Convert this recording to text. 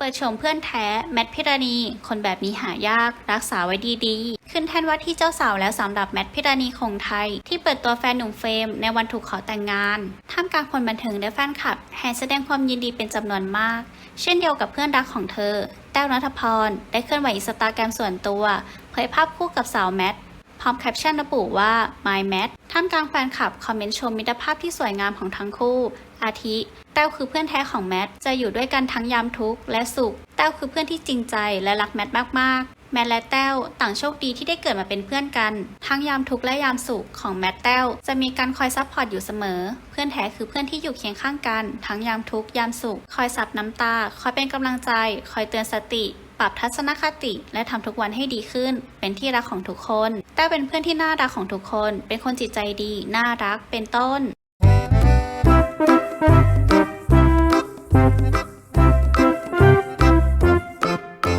เปิดชมเพื่อนแท้ แมทพิรณี คนแบบนี้หายาก รักษาไว้ดีๆ ขึ้นแท่นว่าที่เจ้าสาวแล้วสำหรับแมทพิรณีคงไทย ที่เปิดตัวแฟนหนุ่มเฟรมในวันถูกขอแต่งงาน ท่ามกลางคนบันเทิงและแฟนคลับแห่แสดงความยินดีเป็นจำนวนมาก เช่นเดียวกับเพื่อนรักของเธอ แต้วนัทพร ได้เคลื่อนไหวอินสตาแกรมส่วนตัว เผยภาพคู่กับสาวแมทพร้อมแคปชั่นระบุว่า My Matt ท่ามกลางแฟนคลับคอมเมนต์ชมมิตรภาพที่สวยงามของทั้งคู่ อาทิ แต้วคือเพื่อนแท้ของแมท จะอยู่ด้วยกันทั้งยามทุกข์และสุข แต้วคือเพื่อนที่จริงใจและรักแมทมากๆแมทและแต้วต่างโชคดีที่ได้เกิดมาเป็นเพื่อนกัน ทั้งยามทุกข์และยามสุขของแมทแต้วจะมีการคอยซัพพอร์ตอยู่เสมอ เพื่อนแท้คือเพื่อนที่อยู่เคียงข้างกัน ทั้งยามทุกข์ยามสุข คอยซับน้ำตา คอยเป็นกำลังใจ คอยเตือนสติ ปรับทัศนคติ และทำทุกวันให้ดีขึ้น เป็นที่รักของทุกคน ได้เป็นเพื่อนที่น่ารักของทุกคน เป็นคนจิตใจดี น่ารัก เป็นต้น